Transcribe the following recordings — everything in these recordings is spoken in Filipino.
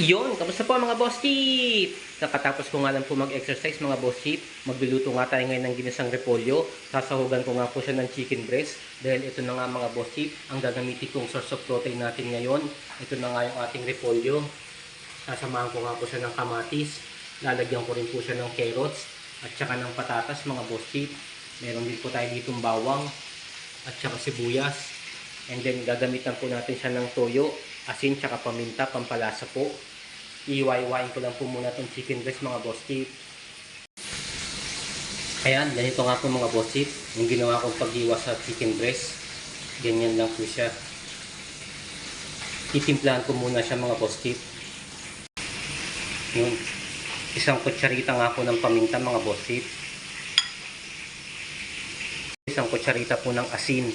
Iyon, kamusta po mga boss chief? Nakatapos ko nga lang po mag-exercise mga boss chief. Magluluto nga tayo ngayon ng ginisang repolyo. Sasahugan ko nga po siya ng chicken breast. Dahil ito na nga mga boss chief, ang gagamitin kong source of protein natin ngayon. Ito na nga yung ating repolyo. Sasamahan ko nga po siya ng kamatis. Lalagyan ko rin po siya ng carrots. At saka ng patatas mga boss chief. Meron din po tayo ditong bawang. At saka sibuyas. And then gagamitan po natin siya ng toyo, asin, tsaka paminta, pampalasa po. Iwain ko lang po muna itong chicken breast mga boss chief. Ayan, ganito nga po mga boss chief. Yung ginawa kong pag-iwa sa chicken breast. Ganyan lang po siya. Titimplahan ko muna siya mga boss chief. Yun. Isang kutsarita nga po ng paminta mga boss. Isang kutsarita po ng asin.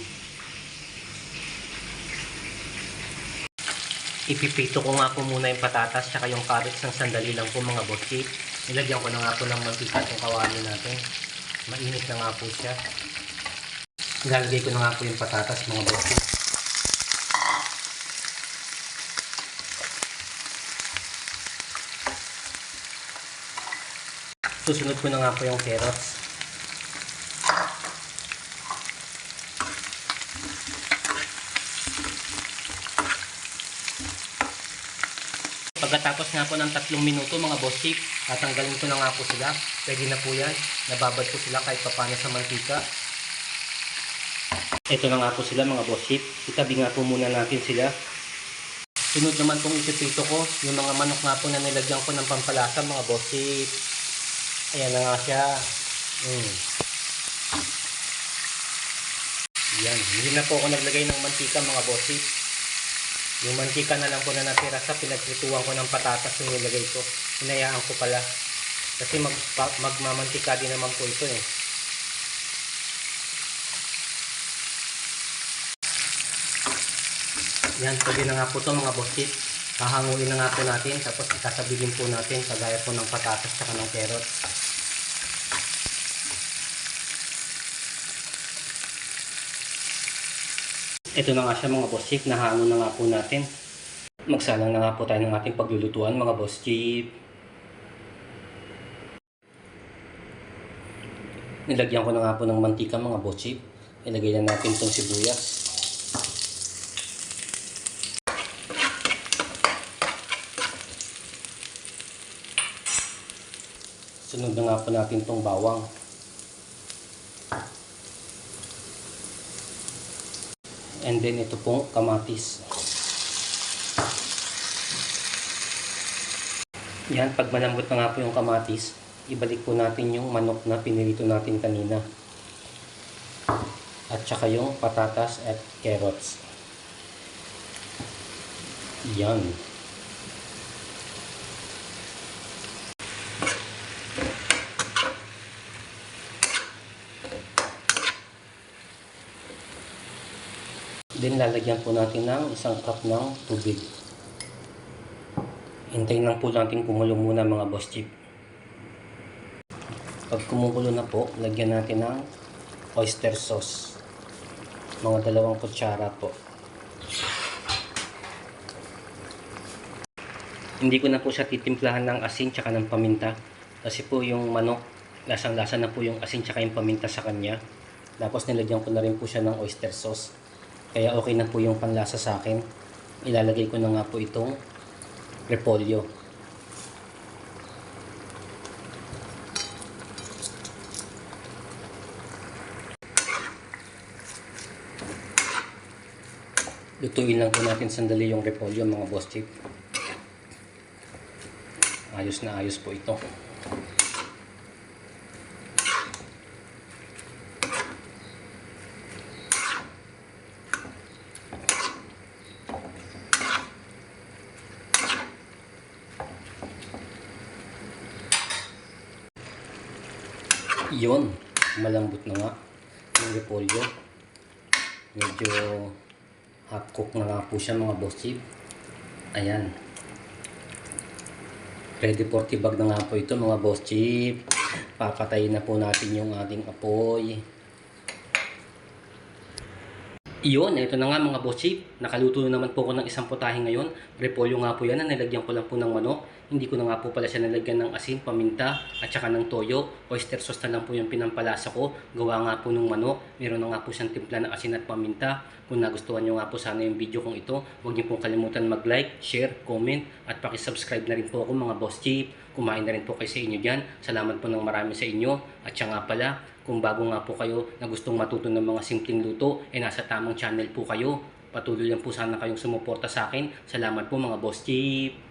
Ipipito ko nga po muna yung patatas tsaka yung carrots ng sandali lang po mga botchi. Nilagyan ko na nga po ng mantika itong kawali natin. Mainit na nga po siya. Ilalagay ko na nga po yung patatas mga botchi. Susunod ko na nga po yung carrots. Pagkatapos nga po ng tatlong minuto mga boss chief, tatanggalin ko na nga po sila. Pwede na po yan. Nababad ko sila kahit papano sa mantika. Ito na nga po sila mga boss chief. Itabi nga po muna natin sila. Sunod naman pong ipipito ko, yung mga manok nga po na nilagyan ko ng pampalasa mga boss chief. Ayan na nga siya. Mm. Yan. Hindi na po ako naglagay ng mantika mga boss chief. Yung mantika na lang po na natira sa pinagprituan ko ng patatas yung nilagay ko. Hinayaan ko pala. Kasi mag, magmamantika din naman po ito eh. Yan, pwede na nga po ito mga boss tip. Hahanguin na nga po natin. Tapos ikasabilin po natin kagaya po ng patatas at ng carrots. Ito na nga siya mga boss chief, nahango na nga po natin. Magsalang na nga po tayo ng ating paglulutuan mga boss chief. Nilagyan ko na nga po ng mantika mga boss chief. Ilagay na natin itong sibuyas. Sunod na nga po natin itong bawang. And then ito pong kamatis. Yan, pag malambot na nga po yung kamatis, ibalik po natin yung manok na pinirito natin kanina. At saka yung patatas at carrots. Yan. Then lalagyan po natin ng isang cup ng tubig. Hintayin lang po natin kumulo muna mga boss chip. Pag kumukulo na po, lagyan natin ng oyster sauce. Mga dalawang kutsara po. Hindi ko na po siya titimplahan ng asin tsaka ng paminta. Kasi po yung manok, lasang-lasa na po yung asin tsaka yung paminta sa kanya. Tapos nilagyan ko na rin po siya ng oyster sauce. Kaya okay na po yung panlasa sa akin. Ilalagay ko na nga po itong repolyo. Lutuin lang po natin sandali yung repolyo mga boss chief. Ayos na ayos po ito. Yun, malambot na nga yung repolyo. Medyo half cook na nga po siya mga boss chief. Ayan. Ready for tibag na nga po ito mga boss chief. Papatayin na po natin yung ating apoy. Iyon, ito na nga mga boss chief. Nakaluto na naman po ako ng isang putahe ngayon. Repolyo nga po yan na nilagyan ko lang po ng manok. Hindi ko na nga po pala siya nilagyan ng asin, paminta, at saka ng toyo. Oyster sauce na lang po yung pinampalasa ko. Gawa nga po ng manok. Meron na nga po siyang timpla ng asin at paminta. Kung nagustuhan nyo nga po sana yung video kong ito, huwag niyo pong kalimutan mag-like, share, comment, at pakisubscribe na rin po ako mga boss chief. Kumain na rin po kayo sa inyo dyan. Salamat po ng marami sa inyo. At siya nga pala, kung bago nga po kayo na gustong matuto ng mga simpleng luto, eh nasa tamang channel po kayo. Patuloy lang po sana kayong sumuporta sa akin. Salamat po mga boss chief.